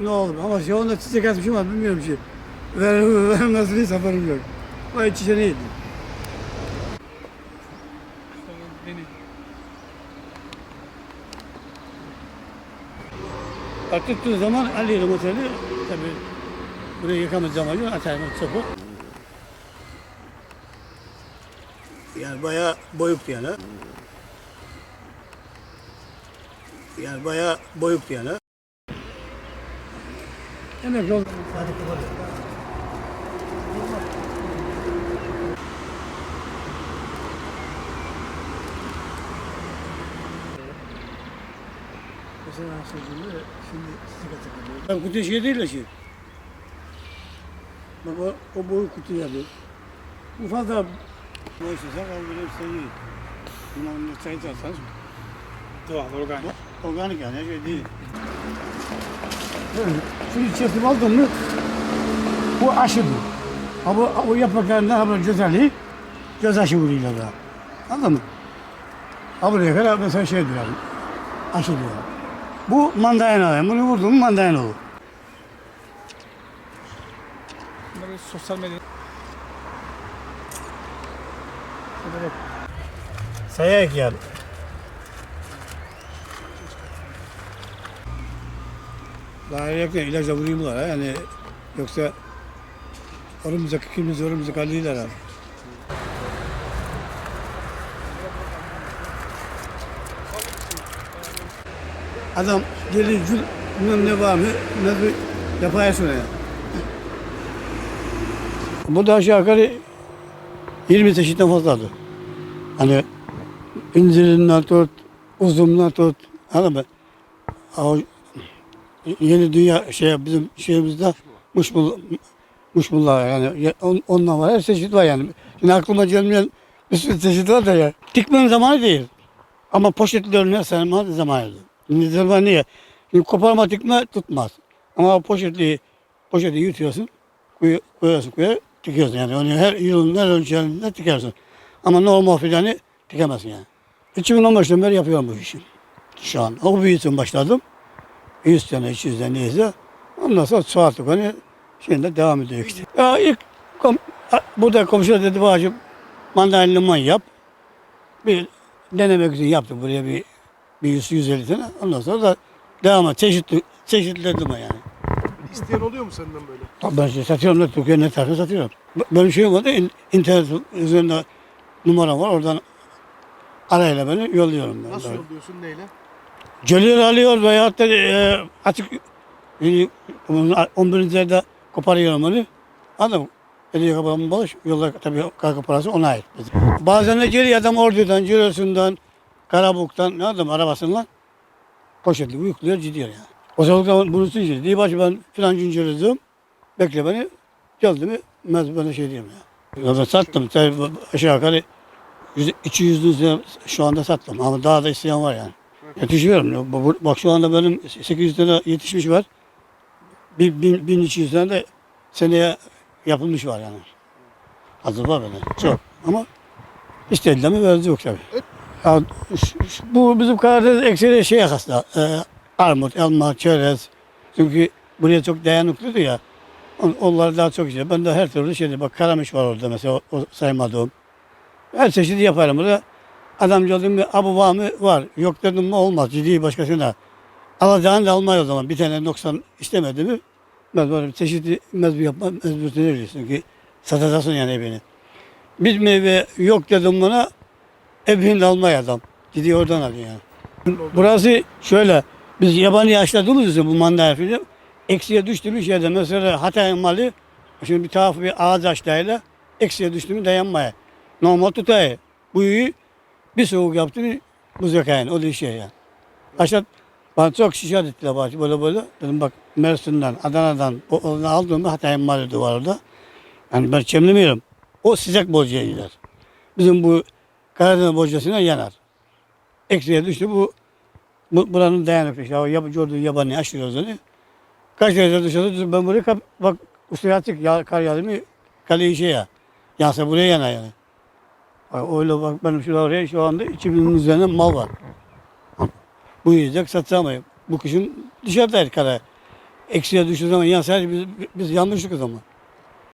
Ne oldu ama şu anda çiçek açmışım var bilmiyorum ki. Ver, ver nasıl bir haberim yok. Hiç işe neydi? Tuttuğu zaman alıyorum oteli. Tabii buraya yıkamayacağım acı atarım çöpü. Yani bayağı boyuktu yani. Yani bayağı boyuktu yani. Sadık var. Mesela sözünde şimdi. Ben kutu şey değil de şey. Bak o, o boyu kutu yapıyor. Bu fazla Neyse sen kaldırıp seni. Bunların çayı çalsanız. Doğal, organik. Organik yani şey değil. Evet, Şunu içerisine aldın mı bu aşıdır. Ha bu, bu yapraklarından ha böyle güzelliği göz aşı vuruyorlar da. Anladın mı? Ha buraya kadar mesela şey diyor. Aşı diyor. Bu mandalina. Bunu vurdun mu mandalina olur. Bunları sosyal medya Sayayak yani. Daha yakın ilaçla vuruyorlar yani yoksa orumuza kikimiz orumuza kalıyorlar. Adam geliyor cül bilmem ne var mı ne bir yapaya sonra ya. Bu da aşağı yukarı 20 çeşitten fazladır. Hani incirinden tut, uzundan tut. Anladın mı? Yeni dünya şey bizim şeyimizde muşmul muşmullar yani ya- on, ondan var her çeşit var yani. Şimdi aklıma gelmeyen bir sürü çeşit var da ya. Dikmenin zamanı değil. Ama poşetlerini sarma zamanıydı. Şimdi zaman niye? Şimdi koparma dikme tutmaz. Ama poşetli poşeti yutuyorsun, koyu- koyuyorsun koya dikiyorsun yani. Onu her yılın her ölçülerinde dikersin. Ama normal filanı dikemezsin yani. 2015'ten beri yapıyorum bu işi. Şu an. O büyütün başladım. 100 sene, 200 sene neyse. Ondan sonra çoğalttık onu. Şimdi devam ediyor işte. Ya ilk kom burada komşular dedi bacım mandalina limon yap. Bir denemek için yaptık buraya bir, bir 100 150 tane. Ondan sonra da devam et. Çeşitli, çeşitledim yani. İsteyen oluyor mu senden böyle? Tabii Ben şey satıyorum da Türkiye ne tarafa satıyorum. B- Benim şeyim var da in- internet üzerinde numaram var. Oradan arayla beni yolluyorum ben. Nasıl Böyle. yolluyorsun neyle? Geliyor alıyor veyahut da e, açık yani, 11. yerde koparıyorum onu. Adam eliyor kapağımı boş. Yolda tabii kargo parası ona ait. Bazen de geliyor adam Ordu'dan, Cirosu'ndan, Karabuk'tan, ne adam arabasından poşetli yüklüyor gidiyor yani. O zaman bunu için diye başı ben filan geliyorum. Bekle beni. Geldi mi ben bana şey diyeyim ya. Ya ben sattım. Aşağı yukarı 200 üzerine şu anda sattım. Ama daha da isteyen var yani. Yetişiyorum. Bak şu anda benim 800 tane yetişmiş var. Bir- bin- 1200 tane de seneye yapılmış var yani. Hazır var böyle. Çok. Ama istediler mi verdi yok tabii. Ya, bu bizim Karadeniz ekseri şey hasta. E, armut, elma, çerez. Çünkü buraya çok dayanıklıydı ya. On- Onlar daha çok işte. Ben de her türlü şeydi. Bak karamış var orada mesela o, o saymadığım. Her çeşidi yaparım burada. Adam dedim mi abu var mı? Var. Yok dedim mi olmaz. Ciddi başkasına. Alacağını da almaya o zaman. Bir tane 90 istemedi mi? Bir çeşitli mezbi yapma mecburiyeti veriyorsun ki satacaksın yani evini. Bir meyve yok dedim bana evini de almaya adam. Gidiyor oradan alıyor yani. Burası şöyle. Biz yabani yaşladığımız için bu mandalina filan eksiye düştüğümüz yerde mesela Hatay malı şimdi bir tarafı bir ağaç açtığıyla eksiye düştü mü dayanmaya. Normal tutay. Bu iyi bir soğuk yaptı mı buz yakar yani. O şey yani. Aşağı bana çok şikayet ettiler bak böyle böyle. Dedim bak Mersin'den, Adana'dan o, onu aldığımda Hatay malı var orada. Yani ben çemlemiyorum. O sıcak bozcuya gider. Bizim bu Karadeniz bozcasına yanar. Eksiye düştü bu, bu buranın dayanıklı. işte. O yap, gördüğü yabani açıyoruz onu. Kaç derece dışarıda ben buraya kap, bak üstüne attık ya, kar yağdı mı kaleyi şey ya. Yansa buraya yanar yani. Öyle bak benim şu oraya şu anda 2000'in üzerinde mal var. Bu yiyecek satamayım. Bu kışın dışarıdaydı kara. eksiye düştüğü zaman ya sadece biz, biz yanlışlıkız ama.